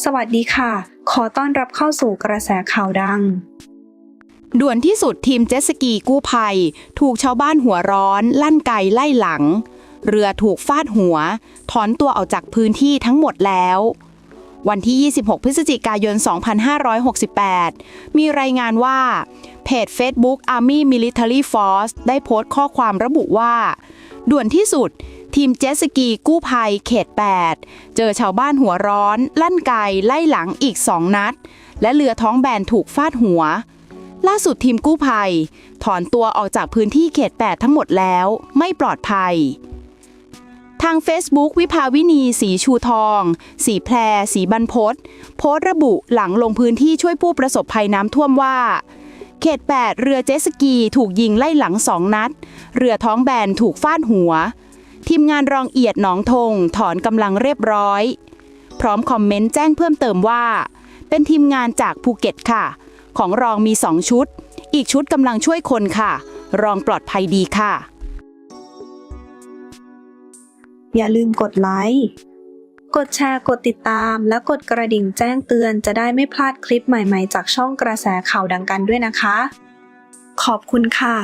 สวัสดีค่ะ ขอต้อนรับเข้าสู่กระแสข่าวดัง ด่วนที่สุดทีมเจ็ตสกีกู้ภัย ถูกชาวบ้านหัวร้อน ลั่นไกไล่หลัง เรือถูกฟาดหัว ถอนตัวออกจากพื้นที่ทั้งหมดแล้ว วันที่ 26 พฤศจิกายน 2568 มีรายงานว่า เพจ Facebook Army Military Force ได้โพสต์ข้อความระบุว่า ด่วนที่สุด ทีมเจ็ตสกีกู้ภัยเขต 8 เจอชาวบ้านหัวร้อน ลั่นไกไล่หลังอีก2นัด และเรือท้องแบนถูกฟาดหัว ล่าสุดทีมกู้ภัย ถอนตัวออกจากพื้นที่เขต 8 ทั้งหมดแล้วไม่ปลอดภัย ทาง Facebook วิภาวินีสีชูทอง สีแพร สีบรรพศโพสต์ระบุหลังลงพื้นที่ช่วยผู้ประสบภัยน้ำท่วมว่าเขต 8 เรือเจสกีถูกยิงไล่หลังสองนัด เรือท้องแบนถูกฟาดหัว ทีมงานรองเอียดหนองทงถอนกำลังเรียบร้อย พร้อมคอมเมนต์แจ้งเพิ่มเติมว่า เป็นทีมงานจากภูเก็ตค่ะ ของรองมี 2 ชุด อีกชุดกำลังช่วยคนค่ะ รองปลอดภัยดีค่ะ อย่าลืมกดไลค์กดแชร์กดติดตาม และกดกระดิ่งแจ้งเตือนจะได้ไม่พลาดคลิปใหม่ๆ จากช่องกระแสข่าวดังกันด้วยนะคะ ขอบคุณค่ะ